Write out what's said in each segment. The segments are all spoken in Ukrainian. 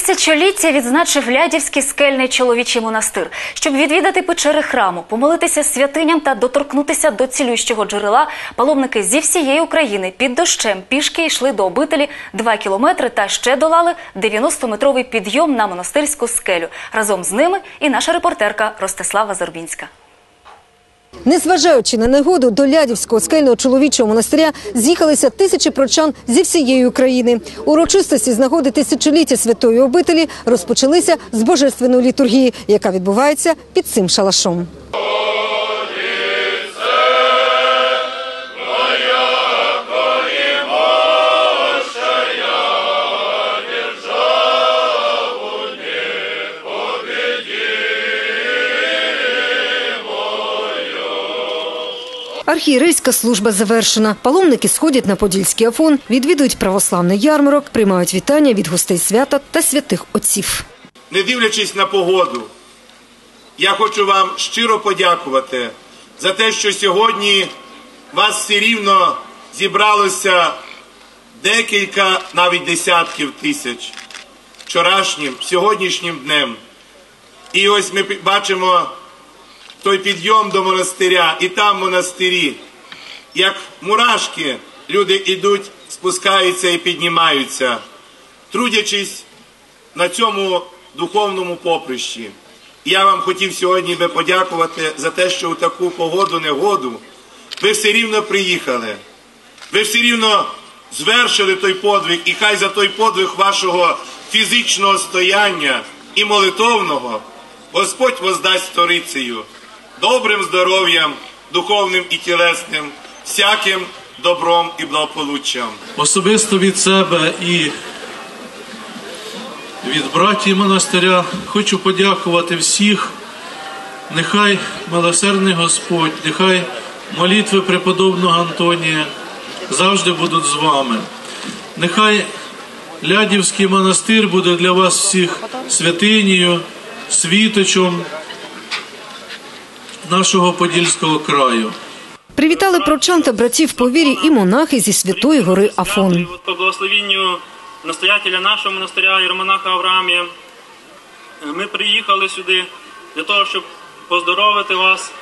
Тисячоліття відзначив Лядівський скельний чоловічий монастир. Щоб відвідати печери храму, помолитися святиням та доторкнутися до цілющого джерела, паломники зі всієї України під дощем пішки йшли до обителі 2 кілометри та ще долали 90-метровий підйом на монастирську скелю. Разом з ними і наша репортерка Ростислава Зорбінська. Незважаючи на негоду, до Лядівського скельного чоловічого монастиря з'їхалися тисячі прочан зі всієї України. Урочистості з нагоди тисячоліття святої обителі розпочалися з божественної літургії, яка відбувається під цим шалашом. Архієрейська служба завершена. Паломники сходять на Подільський Афон, відвідують православний ярмарок, приймають вітання від гостей свята та святих отців. не дивлячись на погоду, я хочу вам щиро подякувати за те, що сьогодні вас все рівно зібралося декілька, навіть десятків тисяч вчорашнім, сьогоднішнім днем. І ось ми бачимо той підйом до монастиря, і там монастирі, як мурашки, люди йдуть, спускаються і піднімаються, трудячись на цьому духовному поприщі. Я вам хотів сьогодні би подякувати за те, що у таку погоду негоду ви все рівно приїхали. Ви все рівно звершили той подвиг, і хай за той подвиг вашого фізичного стояння і молитовного Господь воздасть сторицею, добрим здоров'ям, духовним і тілесним, всяким добром і благополуччям. Особисто від себе і від братів монастиря хочу подякувати всіх. Нехай милосердний Господь, нехай молитви преподобного Антонія завжди будуть з вами. Нехай Лядівський монастир буде для вас всіх святинею, світочом нашого Подільського краю. Привітали прочан та братів по вірі і монахи зі святої гори Афон. По благословенню настоятеля нашого монастиря Єромонаха Авраамія е, ми приїхали сюди для того, щоб поздоровити вас.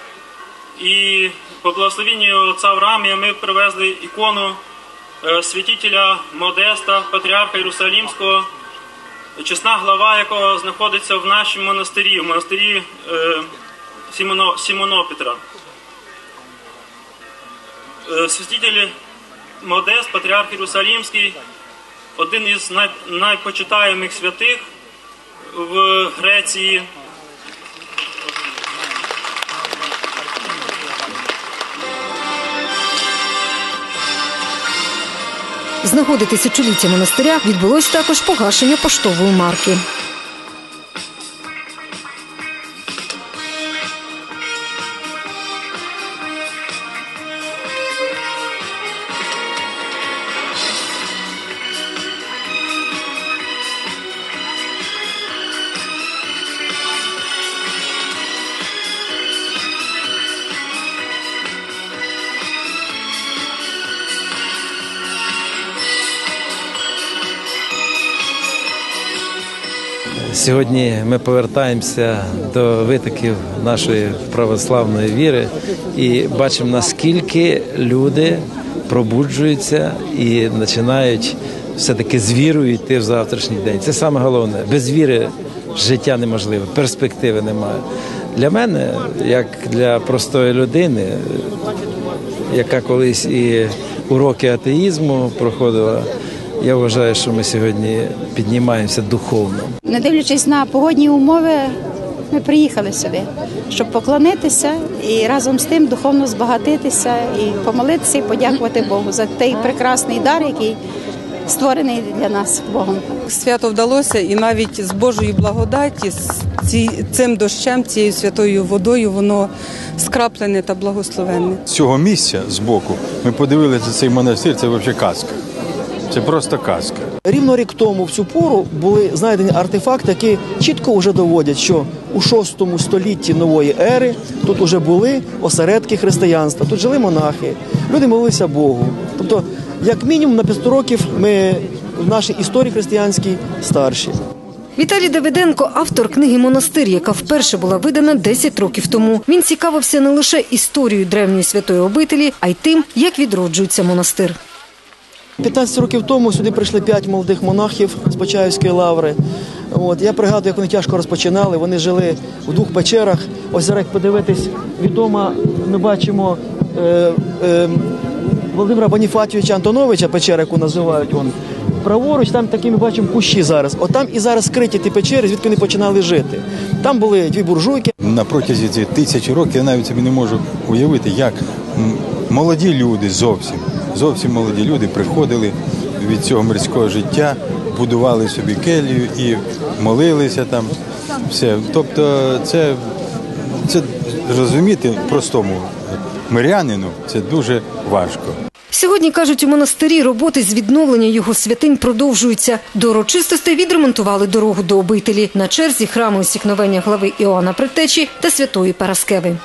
І по благословенню отця Авраамія ми привезли ікону е, святителя Модеста, патріарха Єрусалімського, чесна глава якого знаходиться в нашому монастирі, в монастирі Сімоно, Сімонопетра. Е, Святитель Модест, патріарх Єрусалімський, один із най, найпочитаємих святих в Греції. З нагоди тисячоліття монастиря відбулось також погашення поштової марки. Сьогодні ми повертаємося до витоків нашої православної віри і бачимо, наскільки люди пробуджуються і починають все-таки з вірою йти в завтрашній день. Це саме головне. Без віри життя неможливе, перспективи немає. Для мене, як для простої людини, яка колись і уроки атеїзму проходила, я вважаю, що ми сьогодні піднімаємося духовно. Не дивлячись на погодні умови, ми приїхали сюди, щоб поклонитися і разом з тим духовно збагатитися і помолитися і подякувати Богу за той прекрасний дар, який створений для нас Богом. Свято вдалося, і навіть з Божої благодаті, з цим дощем, цією святою водою, воно скраплене та благословенне. з цього місця з боку ми подивилися цей монастир, це взагалі казка. Це просто казка. Рівно рік тому в цю пору були знайдені артефакти, які чітко вже доводять, що у VI столітті нової ери тут вже були осередки християнства, тут жили монахи, люди молилися Богу. Тобто, як мінімум на 500 років ми в нашій історії християнській старші. Віталій Давиденко – автор книги «Монастир», яка вперше була видана 10 років тому. Він цікавився не лише історією древньої святої обителі, а й тим, як відроджується монастир. 15 років тому сюди прийшли п'ять молодих монахів з Почаївської лаври. От, я пригадую, як вони тяжко розпочинали. Вони жили в двох печерах. Ось зараз як подивитись, відомо, ми бачимо е, е, Володимира Боніфатійовича Антоновича, печера, яку називають он. Праворуч, там такі ми бачимо кущі зараз. От там і зараз скриті ті печери, звідки вони починали жити. Там були дві буржуйки. На протязі цих тисячі років я навіть собі не можу уявити, як молоді люди зовсім, зовсім молоді люди приходили від цього мирського життя, будували собі келію і молилися там. Все. Тобто, це, це розуміти простому мирянину це дуже важко. Сьогодні, кажуть, у монастирі роботи з відновлення його святинь продовжуються. До урочистостей відремонтували дорогу до обителі. На черзі храму усікновення глави Іоанна Предтечі та святої Параскеви.